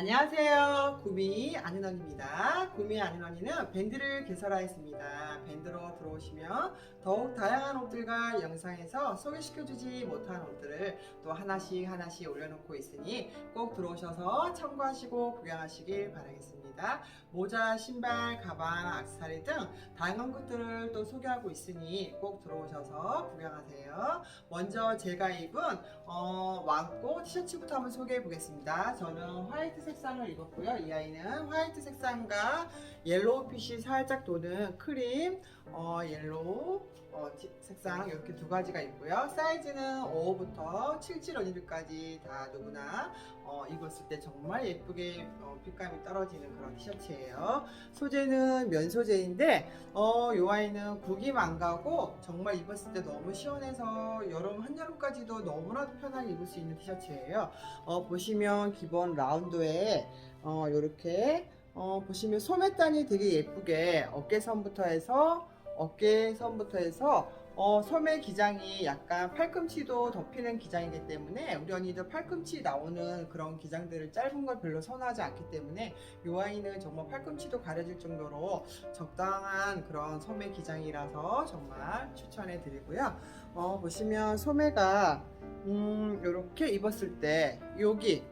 안녕하세요. 구미 안은원입니다. 구미 안은원이는 밴드를 개설하였습니다. 밴드로 들어오시면 더욱 다양한 옷들과 영상에서 소개시켜주지 못한 옷들을 또 하나씩 하나씩 올려놓고 있으니 꼭 들어오셔서 참고하시고 구경하시길 바라겠습니다. 모자, 신발, 가방, 악세사리 등 다양한 것들을 또 소개하고 있으니 꼭 들어오셔서 구경하세요. 먼저 제가 입은 어, 왕꽃 티셔츠부터 한번 소개해 보겠습니다. 저는 화이트 색상을 입었고요. 이 아이는 화이트 색상과 옐로우 핏이 살짝 도는 크림, 어, 옐로우 어, 티- 색상 이렇게 두 가지가 있고요. 사이즈는 5부터 77 언니들까지 다 누구나 어, 입었을 때 정말 예쁘게 어, 핏감이 떨어지는 그런 티셔츠예요. 소재는 면 소재인데 어, 이 아이는 구김 안 가고 정말 입었을 때 너무 시원해서 여름 한여름까지도 너무나도 편하게 입을 수 있는 티셔츠예요. 어, 보시면 기본 라운드에 어, 이렇게 어, 보시면 소매단이 되게 예쁘게 어깨선부터 해서 어깨선부터 해서 어, 소매 기장이 약간 팔꿈치도 덮이는 기장이기 때문에 우리 언니들 팔꿈치 나오는 그런 기장들을 짧은 걸 별로 선호하지 않기 때문에 이 아이는 정말 팔꿈치도 가려질 정도로 적당한 그런 소매 기장이라서 정말 추천해 드리고요. 어, 보시면 소매가 음, 이렇게 입었을 때 여기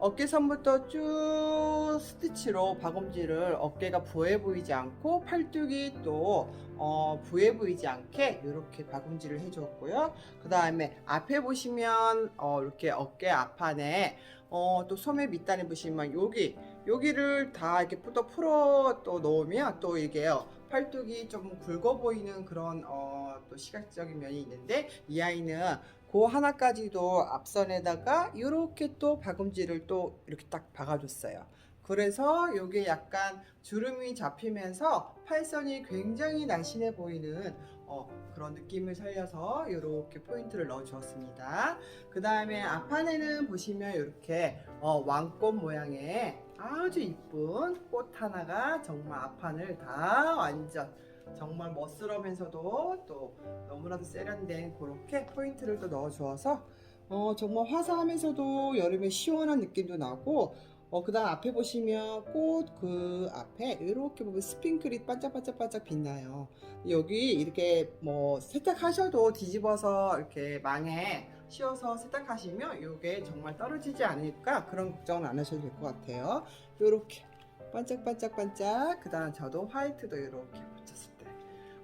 어깨선부터 쭉 스티치로 박음질을 어깨가 부해 보이지 않고 팔뚝이 또 어, 부해 보이지 않게 이렇게 박음질을 해주었고요. 그 다음에 앞에 보시면 어, 이렇게 어깨 앞판에 어, 또 소매 밑단에 보시면 여기 여기를 다 이렇게 또 풀어 또 놓으면 또 이게요 팔뚝이 좀 굵어 보이는 그런 어, 또 시각적인 면이 있는데 이 아이는 그 하나까지도 앞선에다가 이렇게 또 박음질을 또 이렇게 딱 박아줬어요. 그래서 이게 약간 주름이 잡히면서 팔선이 굉장히 날씬해 보이는 어, 그런 느낌을 살려서 이렇게 포인트를 넣어 주었습니다. 그 다음에 앞판에는 보시면 이렇게 어, 왕꽃 모양의 아주 이쁜 꽃 하나가 정말 앞판을 다 완전 정말 멋스러면서도 또 너무나도 세련된 그렇게 포인트를 또 넣어 주어서 어, 정말 화사하면서도 여름에 시원한 느낌도 나고 어, 그 다음 앞에 보시면 꽃 그 앞에 이렇게 보면 스핑클이 반짝반짝반짝 빛나요. 여기 이렇게 뭐 세탁하셔도 뒤집어서 이렇게 망에 씌워서 세탁하시면 이게 정말 떨어지지 않을까 그런 걱정은 안 하셔도 될 것 같아요. 이렇게 반짝반짝반짝 그 다음 저도 화이트도 이렇게 붙였을 때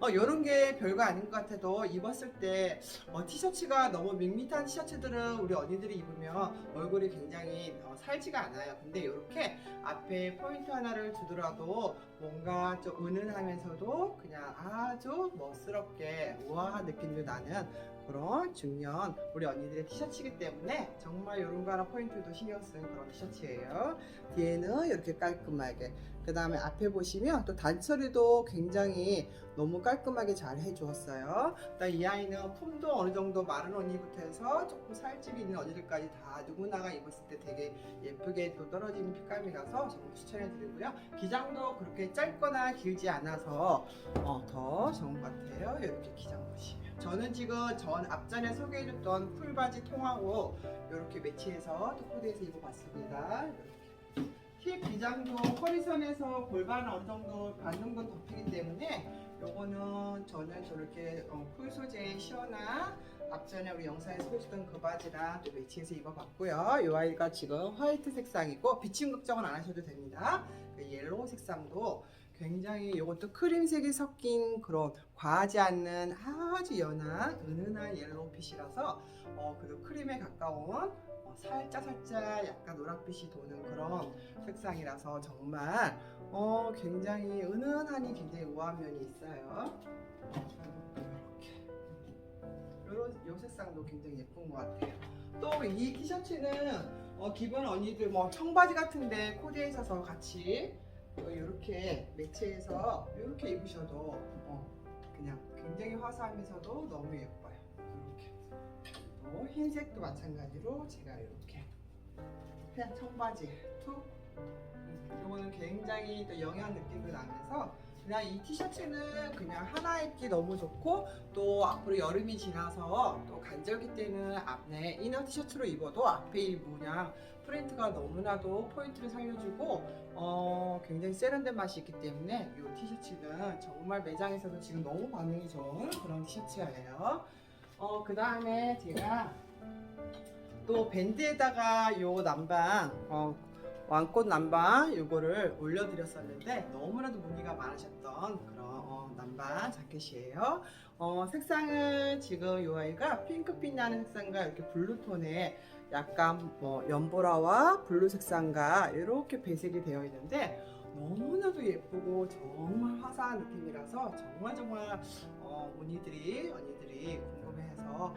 어, 요런 게 별거 아닌 것 같아도 입었을 때 어, 티셔츠가 너무 밋밋한 티셔츠들은 우리 언니들이 입으면 얼굴이 굉장히 어, 살지가 않아요. 근데 이렇게 앞에 포인트 하나를 주더라도 뭔가 좀 은은하면서도 그냥 아주 멋스럽게 우아한 느낌도 나는 그런 중년 우리 언니들의 티셔츠이기 때문에 정말 이런 거 하나 포인트도 신경 쓴 그런 티셔츠예요. 뒤에는 이렇게 깔끔하게 그 다음에 앞에 보시면 또 단처리도 굉장히 너무 깔끔하게 잘 해주었어요. 일단 이 아이는 품도 어느 정도 마른 언니부터 해서 조금 살집이 있는 언니들까지 다 누구나가 입었을 때 되게 예쁘게 또 떨어지는 핏감이라서 정말 추천해드리고요. 기장도 그렇게 짧거나 길지 않아서 어, 더 좋은 것 같아요. 이렇게 기장 보시면. 저는 지금 전 앞전에 소개해줬던 풀바지 통하고 이렇게 매치해서 또 코디해서 입어봤습니다. 이렇게. 힙 기장도 허리선에서 골반 어느 정도 반 정도 덮이기 때문에 요거는 저는 저렇게 어, 풀 소재의 시원한 앞전에 우리 영상에 소개했던 그 바지랑 또 매치해서 입어봤고요. 이 아이가 지금 화이트 색상이고 비침 걱정은 안 하셔도 됩니다. 그 옐로우 색상도 굉장히 이것도 크림색이 섞인 그런 과하지 않는 아주 연한 은은한 옐로우 핏이라서 어, 그래도 크림에 가까운 어, 살짝 살짝 약간 노란빛이 도는 그런 색상이라서 정말 어, 굉장히 은은하니 굉장히 우아한 면이 있어요. 이렇게 요런 요 색상도 굉장히 예쁜 것 같아요. 또 이 티셔츠는 어, 기본 언니들 뭐 청바지 같은데 코디해 있어서 같이 이렇게 매치해서 이렇게 입으셔도 어, 그냥 굉장히 화사하면서도 너무 예뻐요. 이렇게 또 흰색도 마찬가지로 제가 이렇게 그냥 청바지 툭 음, 이거는 굉장히 또 영양 느낌도 나면서 그냥 이 티셔츠는 그냥 하나 입기 너무 좋고 또 앞으로 여름이 지나서 또 간절기 때는 앞에 이너 티셔츠로 입어도 앞에 이 문양 프린트가 너무나도 포인트를 살려주고 어, 굉장히 세련된 맛이 있기 때문에 이 티셔츠는 정말 매장에서도 지금 너무 반응이 좋은 그런 티셔츠예요. 어, 그 다음에 제가 또 밴드에다가 요 남방 어, 왕꽃 남방 요거를 올려드렸었는데 너무나도 문의가 많으셨던 그런 어, 남방 자켓이에요. 어, 색상은 지금 요 아이가 핑크빛 나는 색상과 이렇게 블루톤의 약간 뭐 연보라와 블루 색상과 이렇게 배색이 되어 있는데 너무나도 예쁘고 정말 화사한 느낌이라서 정말 정말 어, 문의들이 언니들이 궁금해해서 어,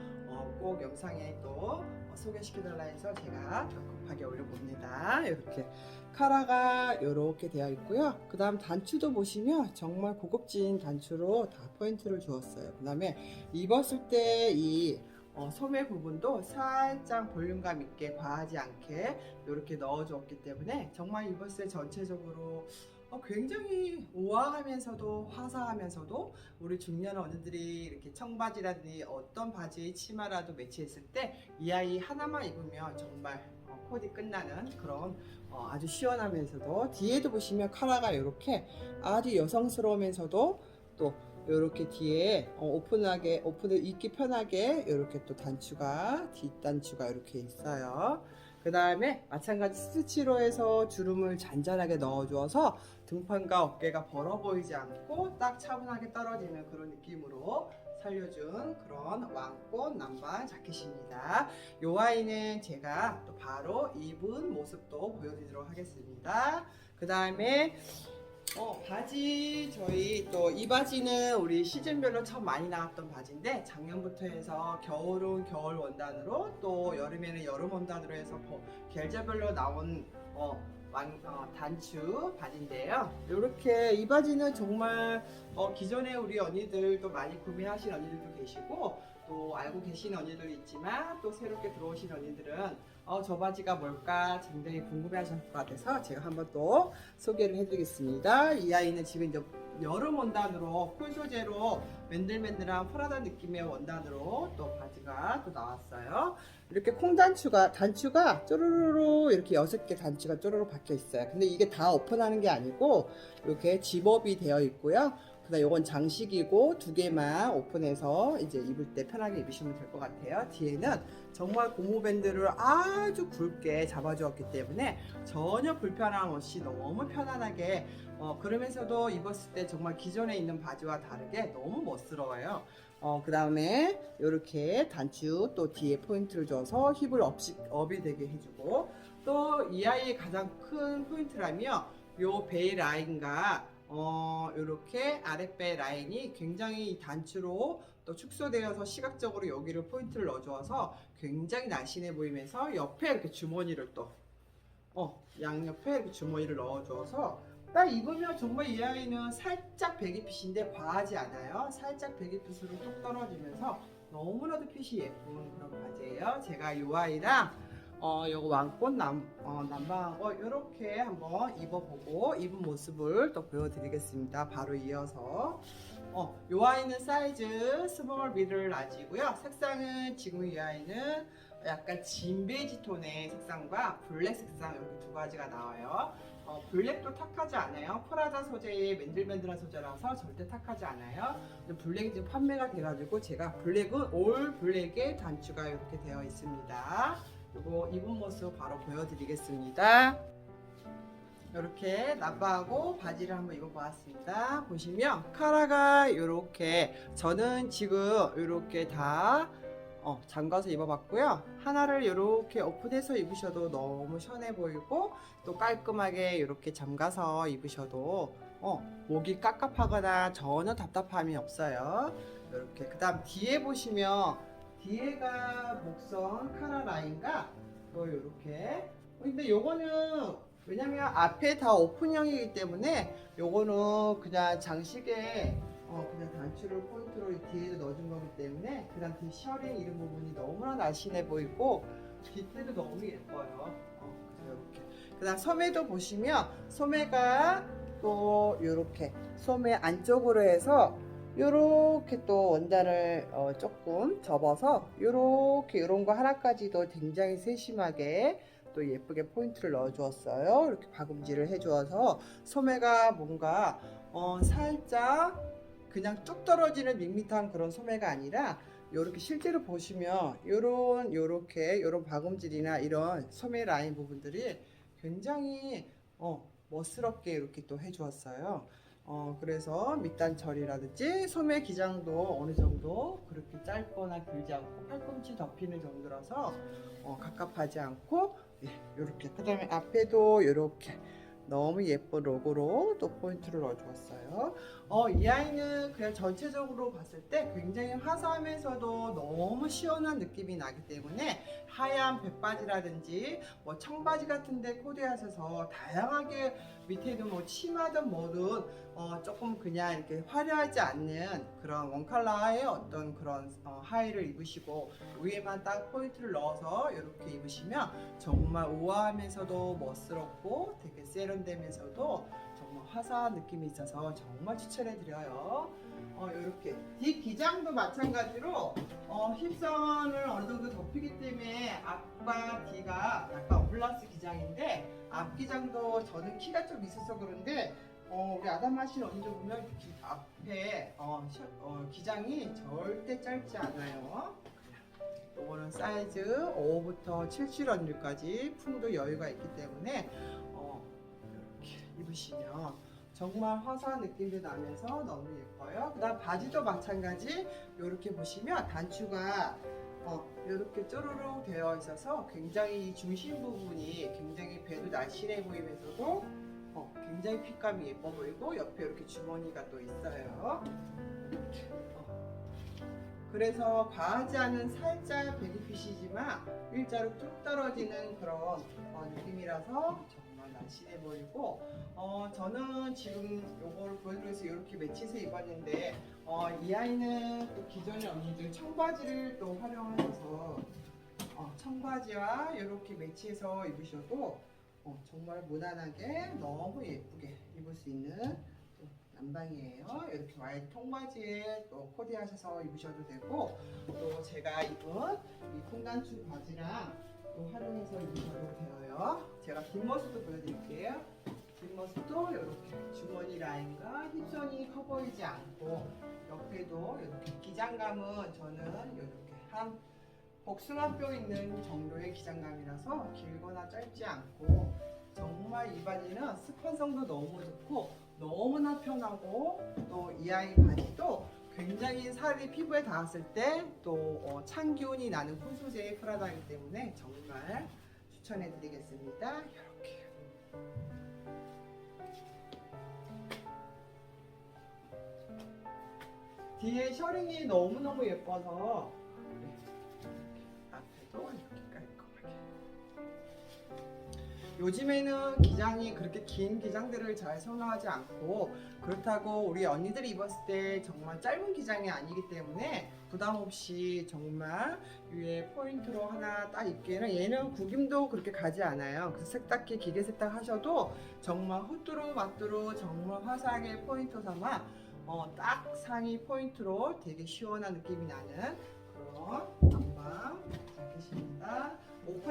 꼭 영상에 또 어, 소개시켜달라 해서 제가 더 급하게 올려봅니다. 이렇게 카라가 이렇게 되어 있고요. 그 다음 단추도 보시면 정말 고급진 단추로 다 포인트를 주었어요. 그 다음에 입었을 때이 어, 소매 부분도 살짝 볼륨감 있게 과하지 않게 이렇게 넣어주었기 때문에 정말 입었을 때 전체적으로 어, 굉장히 우아하면서도 화사하면서도 우리 중년 어른들이 이렇게 청바지라든지 어떤 바지 치마라도 매치했을 때 이 아이 하나만 입으면 정말 어, 코디 끝나는 그런 어, 아주 시원하면서도 뒤에도 보시면 카라가 이렇게 아주 여성스러우면서도 또 이렇게 뒤에 어, 오픈하게 오픈을 입기 편하게 이렇게 또 단추가 뒷단추가 이렇게 있어요. 그 다음에 마찬가지 스티치로 해서 주름을 잔잔하게 넣어주어서 등판과 어깨가 벌어 보이지 않고 딱 차분하게 떨어지는 그런 느낌으로 살려준 그런 왕꽃 남방 자켓입니다. 이 아이는 제가 또 바로 입은 모습도 보여드리도록 하겠습니다. 그 다음에 어, 바지 저희 또 이 바지는 우리 시즌별로 참 많이 나왔던 바지인데 작년부터 해서 겨울은 겨울 원단으로 또 여름에는 여름 원단으로 해서 버- 계절별로 나온 어, 왕, 어, 단추 바지인데요. 이렇게 이 바지는 정말 어, 기존에 우리 언니들도 많이 구매하신 언니들도 계시고 또 알고 계신 언니들도 있지만 또 새롭게 들어오신 언니들은 어, 저 바지가 뭘까 굉장히 궁금해하실 것 같아서 제가 한번 또 소개를 해드리겠습니다. 이 아이는 지금 이제 여름 원단으로 쿨 소재로 맨들맨들한 프라다 느낌의 원단으로 또 바지가 또 나왔어요. 이렇게 콩 단추가 단추가 쪼르르르 이렇게 여섯 개 단추가 쪼르르 박혀 있어요. 근데 이게 다 오픈하는 게 아니고 이렇게 집업이 되어 있고요. 그다음 요건 장식이고 두 개만 오픈해서 이제 입을 때 편하게 입으시면 될 것 같아요. 뒤에는 정말 고무 밴드를 아주 굵게 잡아주었기 때문에 전혀 불편함 없이 너무 편안하게 어, 그러면서도 입었을 때 정말 기존에 있는 바지와 다르게 너무 멋스러워요. 어, 그 다음에 이렇게 단추 또 뒤에 포인트를 줘서 힙을 업시, 업이 되게 해주고 또 이 아이의 가장 큰 포인트라면 요 베이 라인과 어, 이렇게 아랫배 라인이 굉장히 이 단추로 또 축소되어서 시각적으로 여기를 포인트를 넣어줘서 굉장히 날씬해 보이면서 옆에 이렇게 주머니를 또 어, 양옆에 이렇게 주머니를 넣어줘서 딱 입으면 정말 이 아이는 살짝 베기핏인데 과하지 않아요. 살짝 베기핏으로 뚝 떨어지면서 너무나도 핏이 예쁜 그런 바지예요. 제가 이 아이랑 어, 요거 왕꽃 남, 어, 남방하고 이렇게 한번 입어보고 입은 모습을 또 보여드리겠습니다. 바로 이어서 어, 요 아이는 사이즈 스몰 미들 라지고요. 색상은 지금 이 아이는 약간 진 베이지 톤의 색상과 블랙 색상 이렇게 두 가지가 나와요. 어, 블랙도 탁하지 않아요. 프라다 소재의 맨들맨들한 소재라서 절대 탁하지 않아요. 블랙이 지금 판매가 돼가지고 제가 블랙은 올 블랙의 단추가 이렇게 되어 있습니다. 이거 입은 모습 바로 보여드리겠습니다. 이렇게 나바하고 바지를 한번 입어보았습니다. 보시면 카라가 이렇게 저는 지금 이렇게 다 어, 잠가서 입어봤고요. 하나를 이렇게 오픈해서 입으셔도 너무 시원해 보이고 또 깔끔하게 이렇게 잠가서 입으셔도 어, 목이 깝깝하거나 전혀 답답함이 없어요. 이렇게 그 다음 뒤에 보시면 뒤에가 목선 카라 라인과 또 이렇게. 근데 요거는 왜냐면 앞에 다 오픈형이기 때문에 요거는 그냥 장식에 어 그냥 단추를 포인트로 이 뒤에도 넣어준 거기 때문에 그다음 뒤 셔링 이런 부분이 너무나 날씬해 보이고 디테일도 너무 예뻐요. 어, 이렇게. 그 다음 소매도 보시면 소매가 또 이렇게 소매 안쪽으로 해서 이렇게 또 원단을 어, 조금 접어서 이렇게 이런 거 하나까지도 굉장히 세심하게 또 예쁘게 포인트를 넣어 주었어요. 이렇게 박음질을 해 주어서 소매가 뭔가 어, 살짝 그냥 뚝 떨어지는 밋밋한 그런 소매가 아니라 이렇게 실제로 보시면 요런 요렇게 요런 박음질이나 이런 소매 라인 부분들이 굉장히 어, 멋스럽게 이렇게 또 해주었어요. 어, 그래서 밑단 처리라든지 소매 기장도 어느 정도 그렇게 짧거나 길지 않고 팔꿈치 덮이는 정도라서 어, 갑갑하지 않고 예, 이렇게 그다음에 앞에도 이렇게 너무 예쁜 로고로 또 포인트를 넣어주었어요. 어, 이 아이는 그냥 전체적으로 봤을 때 굉장히 화사하면서도 너무 시원한 느낌이 나기 때문에 하얀 백바지라든지 뭐 청바지 같은데 코디하셔서 다양하게 밑에도 뭐 치마든 뭐든 어, 조금 그냥 이렇게 화려하지 않는 그런 원컬러의 어떤 그런 어, 하의를 입으시고 위에만 딱 포인트를 넣어서 이렇게 입으시면 정말 우아하면서도 멋스럽고 되게 세련되면서도 정말 화사한 느낌이 있어서 정말 추천해 드려요. 어, 이렇게 뒷 기장도 마찬가지로 어, 힙선을 어느 정도 덮이기 때문에 앞과 뒤가 약간 오블라스 기장인데 앞 기장도 저는 키가 좀 있어서 그런데 어, 우리 아담마신 언니도 보면 기- 앞에 어, 셔- 어, 기장이 절대 짧지 않아요. 요거는 사이즈 5부터 77 언니까지 품도 여유가 있기 때문에 어, 이렇게 입으시면 정말 화사한 느낌도 나면서 너무 예뻐요. 그 다음 바지도 마찬가지 이렇게 보시면 단추가 어, 이렇게 쪼르륵 되어 있어서 굉장히 이 중심 부분이 굉장히 배도 날씬해 보이면서도 어, 굉장히 핏감이 예뻐 보이고 옆에 이렇게 주머니가 또 있어요. 어. 그래서 과하지 않은 살짝 베니핏이지만 일자로 뚝 떨어지는 그런 어, 느낌이라서 날씬해 보이고 어, 저는 지금 요걸 보여드려서 이렇게 매치해서 입었는데 어, 이 아이는 또 기존의 언니들 청바지를 또 활용하셔서 어, 청바지와 이렇게 매치해서 입으셔도 어, 정말 무난하게 너무 예쁘게 입을 수 있는 또 남방이에요. 이렇게 와이드 통바지에 또 코디하셔서 입으셔도 되고 또 제가 입은 이 콩단추 바지랑 또 활용해서 입으셔도 되어요. 제가 뒷모습도 보여드릴게요. 뒷모습도 이렇게 주머니 라인과 힙선이 커 보이지 않고 옆에도 이렇게 기장감은 저는 이렇게 한 복숭아뼈 있는 정도의 기장감이라서 길거나 짧지 않고 정말 이 바지는 스판성도 너무 좋고 너무나 편하고 또 이 아이 바지도 굉장히 살이 피부에 닿았을 때 또 찬 기운이 나는 쿨 소재의 프라다이기 때문에 정말 추천해 드리겠습니다. 이렇게 뒤에 셔링이 너무너무 예뻐서 네, 앞에도 요즘에는 기장이 그렇게 긴 기장들을 잘 선호하지 않고 그렇다고 우리 언니들이 입었을 때 정말 짧은 기장이 아니기 때문에 부담 없이 정말 위에 포인트로 하나 딱 입기에는 얘는 구김도 그렇게 가지 않아요. 그래서 세탁기 기계 세탁 하셔도 정말 후뚜루 마뚜루 정말 화사하게 포인트 삼아 어, 딱 상의 포인트로 되게 시원한 느낌이 나는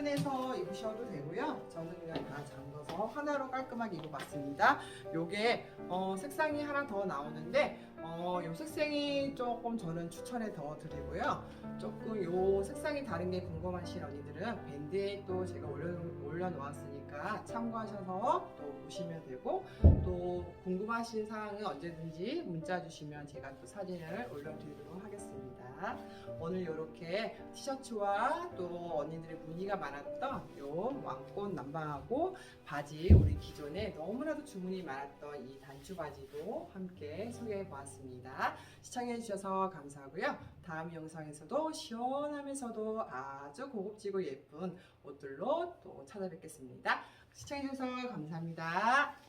오픈해서 입으셔도 되고요. 저는 그냥 다 잠궈서 하나로 깔끔하게 입어봤습니다. 요게 어, 색상이 하나 더 나오는데 어, 요 색상이 조금 저는 추천해 더 드리고요. 조금 요 색상이 다른 게 궁금하신 언니들은 밴드에 또 제가 올려, 올려놓았으니 까 참고하셔서 또 보시면 되고 또 궁금하신 사항은 언제든지 문자 주시면 제가 또 사진을 올려드리도록 하겠습니다. 오늘 이렇게 티셔츠와 또 언니들의 문의가 많았던 요 왕꽃 남방하고 바지 우리 기존에 너무나도 주문이 많았던 이 단추 바지도 함께 소개해 보았습니다. 시청해 주셔서 감사하고요. 다음 영상에서도 시원하면서도 아주 고급지고 예쁜 옷들로 또 찾아뵙겠습니다. 시청해 주셔서 감사합니다.